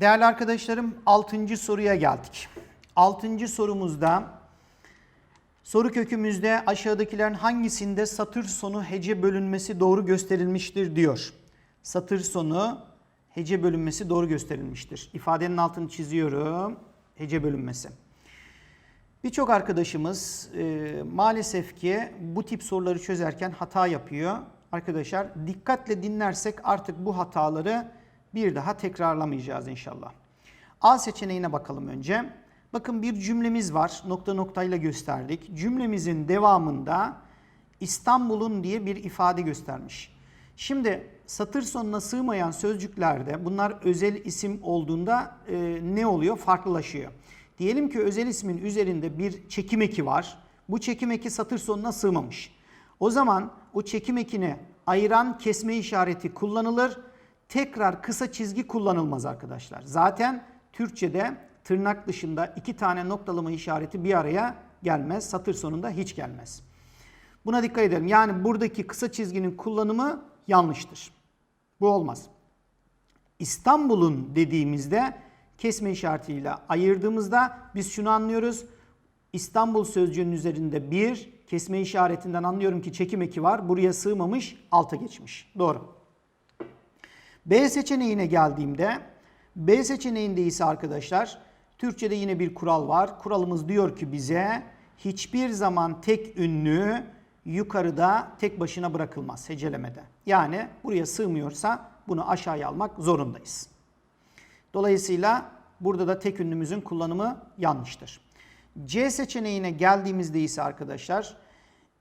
Değerli arkadaşlarım 6. soruya geldik. 6. sorumuzda soru kökümüzde aşağıdakilerin hangisinde satır sonu hece bölünmesi doğru gösterilmiştir diyor. Satır sonu hece bölünmesi doğru gösterilmiştir. İfadenin altını çiziyorum. Hece bölünmesi. Birçok arkadaşımız e, maalesef ki bu tip soruları çözerken hata yapıyor. Arkadaşlar dikkatle dinlersek artık bu hataları bir daha tekrarlamayacağız inşallah. A seçeneğine bakalım önce. Bakın bir cümlemiz var. Nokta noktayla gösterdik. Cümlemizin devamında İstanbul'un diye bir ifade göstermiş. Şimdi satır sonuna sığmayan sözcüklerde bunlar özel isim olduğunda e, ne oluyor? Farklılaşıyor. Diyelim ki özel ismin üzerinde bir çekim eki var. Bu çekim eki satır sonuna sığmamış. O zaman o çekim ekini ayıran kesme işareti kullanılır. Tekrar kısa çizgi kullanılmaz arkadaşlar. Zaten Türkçe'de tırnak dışında iki tane noktalama işareti bir araya gelmez. Satır sonunda hiç gelmez. Buna dikkat edelim. Yani buradaki kısa çizginin kullanımı yanlıştır. Bu olmaz. İstanbul'un dediğimizde kesme işaretiyle ayırdığımızda biz şunu anlıyoruz. İstanbul sözcüğünün üzerinde bir kesme işaretinden anlıyorum ki çekim eki var. Buraya sığmamış, alta geçmiş. Doğru. B seçeneğine geldiğimde B seçeneğinde ise arkadaşlar Türkçe'de yine bir kural var. Kuralımız diyor ki bize hiçbir zaman tek ünlü yukarıda tek başına bırakılmaz hecelemede. Yani buraya sığmıyorsa bunu aşağıya almak zorundayız. Dolayısıyla burada da tek ünlümüzün kullanımı yanlıştır. C seçeneğine geldiğimizde ise arkadaşlar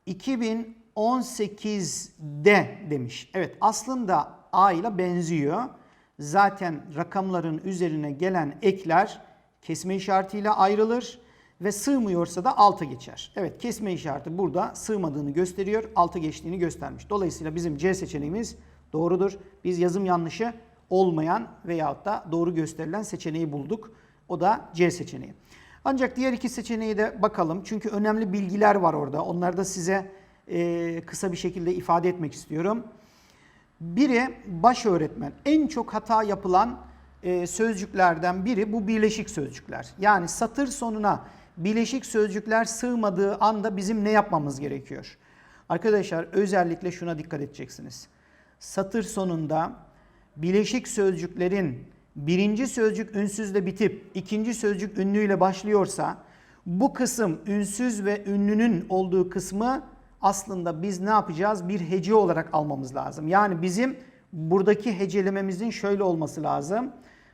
2018'de demiş. Evet aslında A ile benziyor. Zaten rakamların üzerine gelen ekler kesme işaretiyle ayrılır ve sığmıyorsa da alta geçer. Evet kesme işareti burada sığmadığını gösteriyor, alta geçtiğini göstermiş. Dolayısıyla bizim C seçeneğimiz doğrudur. Biz yazım yanlışı olmayan veyahut da doğru gösterilen seçeneği bulduk. O da C seçeneği. Ancak diğer iki seçeneği de bakalım. Çünkü önemli bilgiler var orada. Onları da size e, kısa bir şekilde ifade etmek istiyorum. Biri baş öğretmen. En çok hata yapılan e, sözcüklerden biri bu birleşik sözcükler. Yani satır sonuna birleşik sözcükler sığmadığı anda bizim ne yapmamız gerekiyor? Arkadaşlar özellikle şuna dikkat edeceksiniz. Satır sonunda bileşik sözcüklerin birinci sözcük ünsüzle bitip ikinci sözcük ünlüyle başlıyorsa bu kısım ünsüz ve ünlünün olduğu kısmı aslında biz ne yapacağız? Bir hece olarak almamız lazım. Yani bizim buradaki hecelememizin şöyle olması lazım.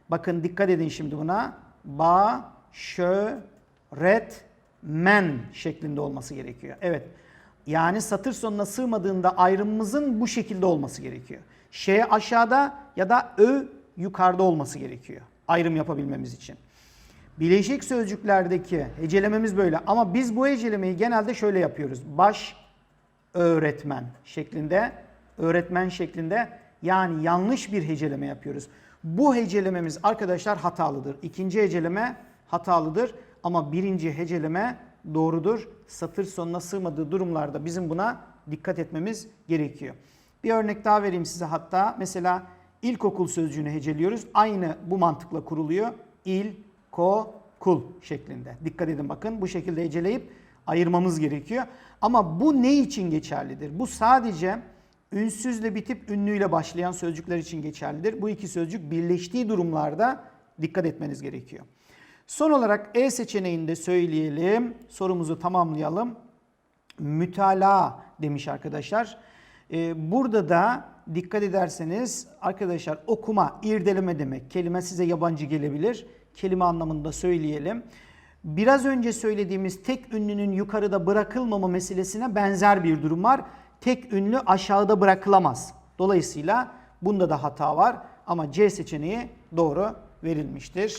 Bakın dikkat edin şimdi buna. Ba, şö, ret, men şeklinde olması gerekiyor. Evet. Yani satır sonuna sığmadığında ayrımımızın bu şekilde olması gerekiyor. Ş aşağıda ya da ö yukarıda olması gerekiyor. Ayrım yapabilmemiz için. Bileşik sözcüklerdeki hecelememiz böyle ama biz bu hecelemeyi genelde şöyle yapıyoruz. Baş öğretmen şeklinde, öğretmen şeklinde yani yanlış bir heceleme yapıyoruz. Bu hecelememiz arkadaşlar hatalıdır. İkinci heceleme hatalıdır ama birinci heceleme doğrudur. Satır sonuna sığmadığı durumlarda bizim buna dikkat etmemiz gerekiyor. Bir örnek daha vereyim size hatta. Mesela ilkokul sözcüğünü heceliyoruz. Aynı bu mantıkla kuruluyor. İl, ko, kul şeklinde. Dikkat edin bakın bu şekilde heceleyip ayırmamız gerekiyor. Ama bu ne için geçerlidir? Bu sadece ünsüzle bitip ünlüyle başlayan sözcükler için geçerlidir. Bu iki sözcük birleştiği durumlarda dikkat etmeniz gerekiyor. Son olarak E seçeneğinde söyleyelim. Sorumuzu tamamlayalım. Mütalaa demiş arkadaşlar. Ee, burada da dikkat ederseniz arkadaşlar okuma, irdeleme demek. Kelime size yabancı gelebilir. Kelime anlamında söyleyelim. Biraz önce söylediğimiz tek ünlünün yukarıda bırakılmama meselesine benzer bir durum var. Tek ünlü aşağıda bırakılamaz. Dolayısıyla bunda da hata var ama C seçeneği doğru verilmiştir.